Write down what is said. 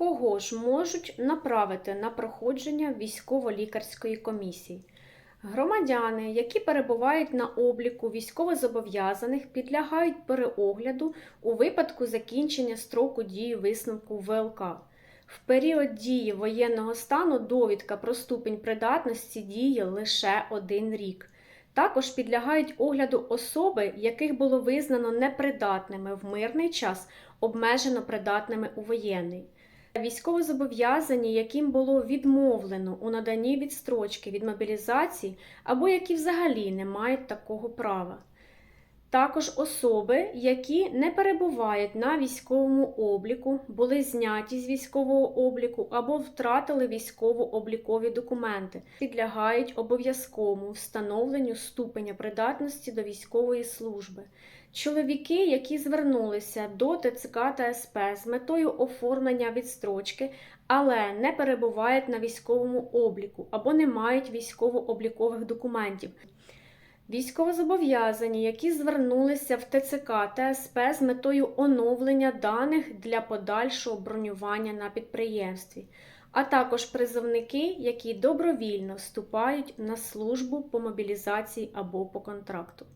Кого ж можуть направити на проходження військово-лікарської комісії? Громадяни, які перебувають на обліку військовозобов'язаних, підлягають переогляду у випадку закінчення строку дії висновку ВЛК. В період дії воєнного стану довідка про ступінь придатності діє лише один рік. Також підлягають огляду особи, яких було визнано непридатними в мирний час, обмежено придатними у воєнний. Військовозобов'язані, яким було відмовлено у наданні відстрочки від мобілізації, або які взагалі не мають такого права. Також особи, які не перебувають на військовому обліку, були зняті з військового обліку або втратили військово-облікові документи, підлягають обов'язковому встановленню ступеня придатності до військової служби. Чоловіки, які звернулися до ТЦК та СП з метою оформлення відстрочки, але не перебувають на військовому обліку або не мають військово-облікових документів. Військовозобов'язані, які звернулися в ТЦК та СП з метою оновлення даних для подальшого бронювання на підприємстві, а також призовники, які добровільно вступають на службу по мобілізації або по контракту.